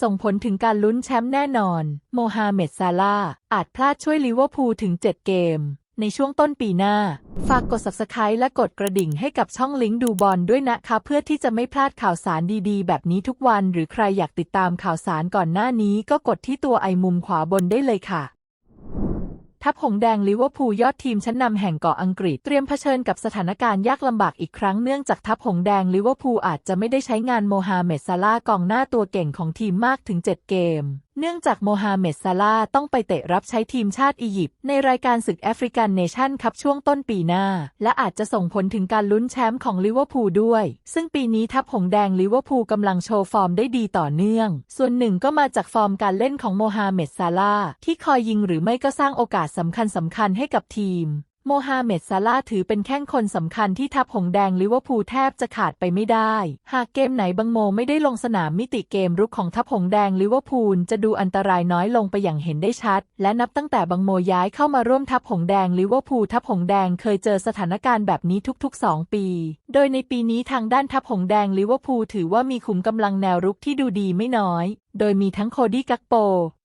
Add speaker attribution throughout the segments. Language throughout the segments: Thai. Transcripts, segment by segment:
Speaker 1: ส่งผลถึงการลุ้นแชมป์แน่นอน โมฮาเหม็ดซาลาอาจพลาดช่วยลิเวอร์พูลถึง 7 เกม ในช่วงต้นปีหน้า ฝากกด subscribe และกดกระดิ่งให้กับช่องลิงก์ดูบอลด้วยนะคะ เพื่อที่จะไม่พลาดข่าวสารดีๆ แบบนี้ทุกวัน หรือใครอยากติดตามข่าวสารก่อนหน้านี้ก็กดที่ตัวไอมุมขวาบนได้เลยค่ะ ทัพหงแดงลิเวอร์พูลยอดทีมชั้นนำแห่งเกาะอังกฤษเตรียมเผชิญกับสถานการณ์ยากลำบากอีกครั้งเนื่องจากทัพหงแดงลิเวอร์พูลอาจจะไม่ได้ใช้งานโมฮาเหม็ดซาลาห์กองหน้าตัวเก่งของทีมมากถึง 7 เกมเนื่องจากโมฮาเหม็ดซาลาต้องไปเตะรับใช้ทีมชาติอียิปต์ในรายการศึกแอฟริกันเนชั่นคัพช่วงต้นปีหน้า และอาจจะส่งผลถึงการลุ้นแชมป์ของลิเวอร์พูลด้วย ซึ่งปีนี้ทัพหงแดงลิเวอร์พูลกำลังโชว์ฟอร์มได้ดีต่อเนื่อง ส่วนหนึ่งก็มาจากฟอร์มการเล่นของโมฮาเหม็ดซาลาที่คอยยิงหรือไม่ก็สร้างโอกาสสำคัญสำคัญให้กับทีม โมฮาเหม็ดซาลาถือเป็นแข้งคนสำคัญที่ทัพหงแดงลิเวอร์พูลแทบจะขาดไปไม่ได้ หากเกมไหนบังโมไม่ได้ลงสนามมิติเกมรุกของทัพหงแดงลิเวอร์พูลจะดูอันตรายน้อยลงไปอย่างเห็นได้ชัด และนับตั้งแต่บังโมย้ายเข้ามาร่วมทัพหงแดงลิเวอร์พูลทัพหงแดงเคยเจอสถานการณ์แบบนี้ทุกๆ 2 ปี โดยในปีนี้ทางด้านทัพหงแดงลิเวอร์พูลถือว่ามีขุมกำลังแนวรุกที่ดูดีไม่น้อย โดยมีทั้งโคดี้กักโป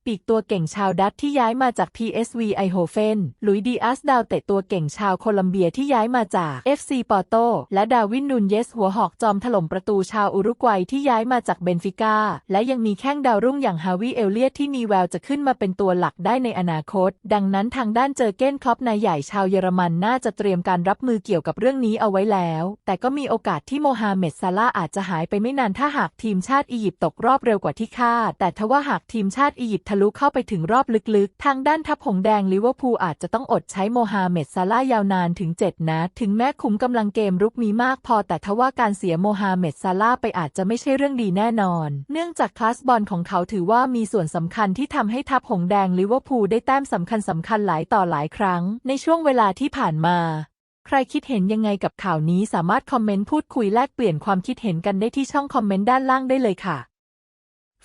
Speaker 1: ปีกตัวเก่งชาวดัตที่ย้ายมาจาก PSV ไอโฮเฟน ลุยดีอัสดาวเตะตัวเก่งชาวโคลัมเบียที่ย้ายมาจาก FC ปอร์โต และดาวินนูนเยสหัวหอกจอมถล่มประตูชาวอุรุกวัยที่ย้ายมาจากเบนฟิก้า และยังมีแข้งดาวรุ่งอย่างฮาวิเอลเลียตที่มีแววจะขึ้นมาเป็นตัวหลักได้ในอนาคต ดังนั้นทางด้านเจอเก้นคลอปนายใหญ่ชาวเยอรมันน่าจะเตรียมการรับมือเกี่ยวกับเรื่องนี้เอาไว้แล้ว แต่ก็มีโอกาสที่โมฮาเหม็ดซาลาอาจจะหายไปไม่นานถ้าหากทีมชาติอียิปต์ตกรอบเร็วกว่าที่คาด แต่ทว่าหากทีมชาติอียิปต์ลุเข้าไปถึงรอบลึกๆ ทางด้านทัพหงแดงลิเวอร์พูลอาจจะต้องอดใช้โมฮาเหม็ดซาลายาวนานถึง 7 นัด ถึงแม้ขุมกำลังเกมรุกมีมากพอแต่ทว่าการเสียโมฮาเหม็ดซาลาไปอาจจะไม่ใช่เรื่องดีแน่นอน เนื่องจากคลาสบอลของเขาถือว่ามีส่วนสำคัญที่ทำให้ทัพหงแดงลิเวอร์พูลได้แต้มสำคัญสำคัญหลายต่อหลายครั้ง ในช่วงเวลาที่ผ่านมาใครคิดเห็นยังไงกับข่าวนี้สามารถคอมเมนต์พูดคุยแลกเปลี่ยนความคิดเห็นกันได้ที่ช่องคอมเมนต์ด้านล่างได้เลยค่ะ